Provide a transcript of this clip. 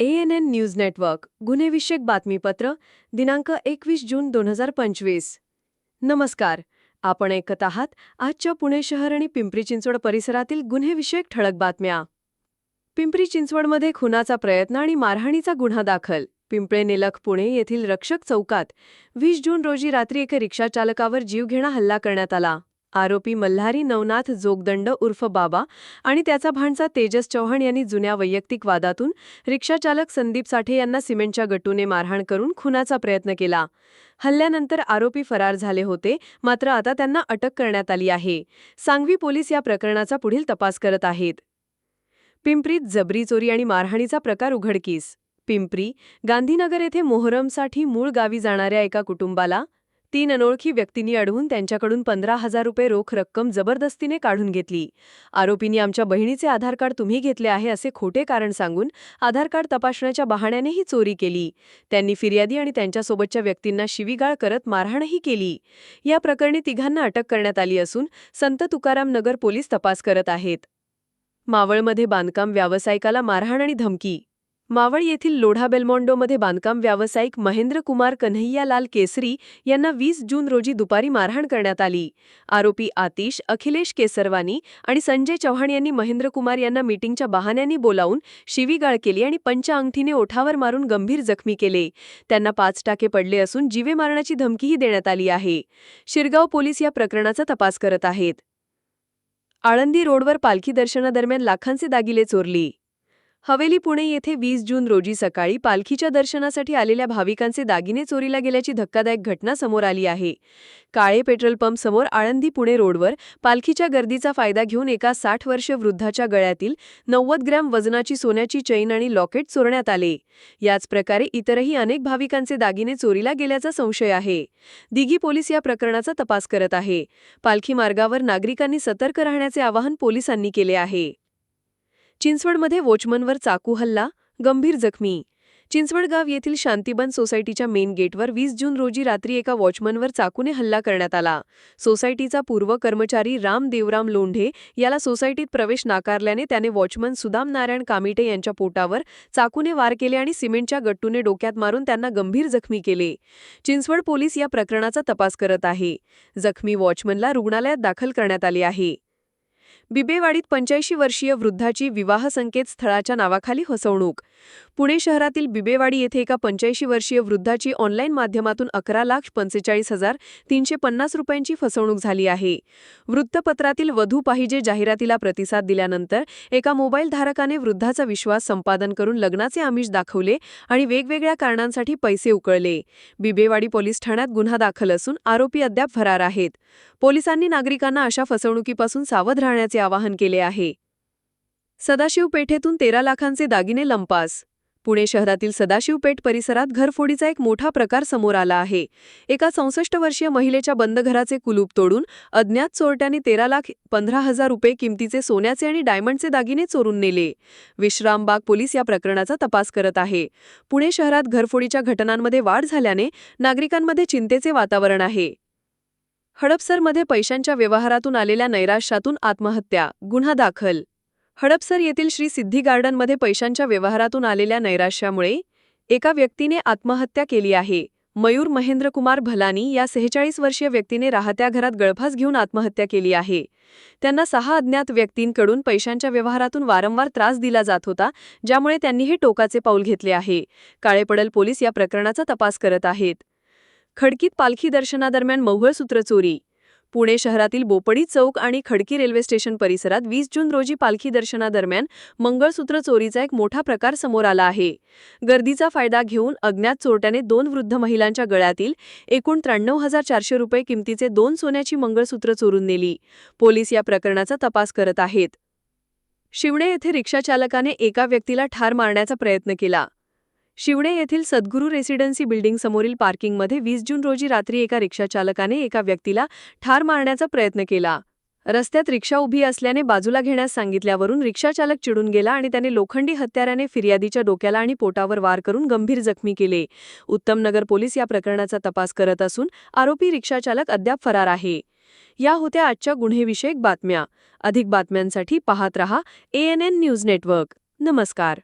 N N news network गुन्हेविषयक बातमीपत्र दिनांक एकवीस जून दोन हजार पंचवीस. नमस्कार. आपण ऐकत आहात आजच्या पुणे शहर आणि पिंपरी चिंचवड परिसरातील गुन्हेविषयक ठळक बातम्या. पिंपरी चिंचवडमध्ये खुनाचा प्रयत्न आणि मारहाणीचा गुन्हा दाखल. पिंपळे निलख पुणे येथील रक्षक चौकात वीस जून रोजी रात्री एका रिक्षाचालकावर जीवघेणा हल्ला करण्यात आला. आरोपी मल्हारी नवनाथ जोगदंड उर्फ बाबा आणि त्याचा भाणचा तेजस चव्हाण यांनी जुन्या वैयक्तिक वादातून रिक्षाचालक संदीप साठे यांना सिमेंटच्या गटूने मारहाण करून खुनाचा प्रयत्न केला. हल्ल्यानंतर आरोपी फरार झाले होते मात्र आता त्यांना अटक करण्यात आली आहे. सांगवी पोलीस या प्रकरणाचा पुढील तपास करत आहेत. पिंपरीत जबरी चोरी आणि मारहाणीचा प्रकार उघडकीस. पिंपरी गांधीनगर येथे मोहरमसाठी मूळ गावी जाणाऱ्या एका कुटुंबाला तीन अनोळखी व्यक्तींनी अडवून त्यांच्याकडून पंधरा हजार रुपये रोख रक्कम जबरदस्तीने काढून घेतली. आरोपींनी आमच्या बहिणीचे आधार कार्ड तुम्ही घेतले आहे असे खोटे कारण सांगून आधार कार्ड तपासण्याच्या बहाण्याने ही चोरी केली. त्यांनी फिर्यादी आणि त्यांच्यासोबतच्या व्यक्तींना शिवीगाळ करत मारहाणही केली. या प्रकरणी तिघांना अटक करण्यात आली असून संत तुकाराम नगर पोलीस तपास करत आहेत. मावळमध्ये बांधकाम व्यावसायिकाला मारहाण आणि धमकी मावळ येथील लोढा बेलमोंडोमध्ये बांधकाम व्यावसायिक महेंद्र कुमार कन्हैयालाल केसरी यांना वीस जून रोजी दुपारी मारहाण करण्यात आली. आरोपी आतिश अखिलेश केसरवानी आणि संजय चव्हाण यांनी महेंद्र कुमार यांना मीटिंगच्या बहाण्याने बोलावून शिवीगाळ केली आणि पंच अंगठीने ओठावर मारून गंभीर जखमी केले. त्यांना पाच टाके पडले असून जीवे मारण्याची धमकीही देण्यात आली आहे. शिरगाव पोलीस या प्रकरणाचा तपास करत आहेत. आळंदी रोडवर पालखी दर्शनादरम्यान लाखांचे दागिले चोरली. हवेली पुणे येथे वीस जून रोजी सकाळी पालखीच्या दर्शनासाठी आलेल्या भाविकांचे दागिने चोरीला गेल्याची धक्कादायक घटना समोर आली आहे. काळे पेट्रोल पंप समोर आळंदी पुणे रोडवर पालखीच्या गर्दीचा फायदा घेऊन एका साठ वर्ष वृद्धाच्या गळ्यातील नव्वद ग्रॅम वजनाची सोन्याची चैन आणि लॉकेट चोरण्यात आले. याच प्रकारे इतरही अनेक भाविकांचे दागिने चोरीला गेल्याचा संशय आहे. दिघी पोलीस या प्रकरणाचा तपास करत आहे. पालखी मार्गावर नागरिकांनी सतर्क राहण्याचे आवाहन पोलिसांनी केले आहे. चिंचवडमध्ये वॉचमनवर चाकू हल्ला गंभीर जखमी. चिंचवडगाव येथील शांतीबन सोसायटीच्या मेन गेटवर वीस जून रोजी रात्री एका वॉचमनवर चाकूने हल्ला करण्यात आला. सोसायटीचा पूर्व कर्मचारी राम देवराम लोंढे याला सोसायटीत प्रवेश नाकारल्याने त्याने वॉचमन सुदाम नारायण कामिटे यांच्या पोटावर चाकूने वार केले आणि सिमेंटच्या गट्टूने डोक्यात मारून त्यांना गंभीर जखमी केले. चिंचवड पोलीस या प्रकरणाचा तपास करत आहे. जखमी वॉचमनला रुग्णालयात दाखल करण्यात आले आहे. बिबेवाडीत पंच्याऐंशी वर्षीय वृद्धाची विवाह संकेत स्थळाच्या नावाखाली फसवणूक. पुणे शहरातील बिबेवाडी येथे एका पंच्याऐंशी वर्षीय वृद्धाची ऑनलाईन माध्यमातून अकरा लाख पंचेचाळीस हजार तीनशे पन्नास रुपयांची फसवणूक झाली आहे. वृत्तपत्रातील वधू पाहिजे जाहिरातीला प्रतिसाद दिल्यानंतर एका मोबाईल धारकाने वृद्धाचा विश्वास संपादन करून लग्नाचे आमिष दाखवले आणि वेगवेगळ्या कारणांसाठी पैसे उकळले. बिबेवाडी पोलीस ठाण्यात गुन्हा दाखल असून आरोपी अद्याप फरार आहेत. पोलिसांनी नागरिकांना अशा फसवणुकीपासून सावध राहण्याचे आवाहन केले आहे. सदाशिव पेठेतून तेरा लाखांचे दागिने लंपास. पुणे शहरातील सदाशिवपेठ परिसरात घरफोडीचा एक मोठा प्रकार समोर आला आहे. एका चौसष्ट वर्षीय महिलेच्या बंद घराचे कुलूप तोडून अज्ञात चोरट्यांनी तेरा लाख पंधरा हजार रुपये किमतीचे सोन्याचे आणि डायमंडचे दागिने चोरून नेले. विश्रामबाग पोलीस या प्रकरणाचा तपास करत आहे. पुणे शहरात घरफोडीच्या घटनांमध्ये वाढ झाल्याने नागरिकांमध्ये चिंतेचे वातावरण आहे. हडपसरमध्ये पैशांच्या व्यवहारातून आलेल्या नैराश्यातून आत्महत्या गुन्हा दाखल हडपसर येथील श्री सिद्धी गार्डनमध्ये पैशांच्या व्यवहारातून आलेल्या नैराश्यामुळे एका व्यक्तीने आत्महत्या केली आहे. मयूर महेंद्रकुमार भलानी या सेहेचाळीस वर्षीय व्यक्तीने राहत्या घरात गळफास घेऊन आत्महत्या केली आहे. त्यांना सहा अज्ञात व्यक्तींकडून पैशांच्या व्यवहारातून वारंवार त्रास दिला जात होता ज्यामुळे त्यांनी हे टोकाचे पाऊल घेतले आहे. काळेपडल पोलीस या प्रकरणाचा तपास करत आहेत. खडकीत पालखी दर्शनादरम्यान मौहळसूत्र चोरी पुणे शहरातील बोपडी चौक आणि खडकी रेल्वे स्टेशन परिसरात वीस जून रोजी पालखी दर्शनादरम्यान मंगळसूत्र चोरीचा एक मोठा प्रकार समोर आला आहे. गर्दीचा फायदा घेऊन अज्ञात चोरट्याने दोन वृद्ध महिलांच्या गळ्यातील एकूण त्र्याण्णव हजार चारशे रुपये किमतीचे दोन सोन्याची मंगळसूत्र चोरून नेली. पोलीस या प्रकरणाचा तपास करत आहेत. शिवणे येथे रिक्षाचालकाने एका व्यक्तीला ठार मारण्याचा प्रयत्न केला. शिवणे येथील सद्गुरू रेसिडेन्सी बिल्डिंग समोरील पार्किंगमध्ये वीस जून रोजी रात्री एका रिक्षाचालकाने एका व्यक्तीला ठार मारण्याचा प्रयत्न केला. रस्त्यात रिक्षा उभी असल्याने बाजूला घेण्यास सांगितल्यावरून रिक्षाचालक चिडून गेला आणि त्याने लोखंडी हत्याराने फिर्यादीच्या डोक्याला आणि पोटावर वार करून गंभीर जखमी केले. उत्तमनगर पोलीस या प्रकरणाचा तपास करत असून आरोपी रिक्षाचालक अद्याप फरार आहे. या होत्या आजच्या गुन्हेविषयक बातम्या. अधिक बातम्यांसाठी पाहत रहा एएनएन न्यूज नेटवर्क नमस्कार.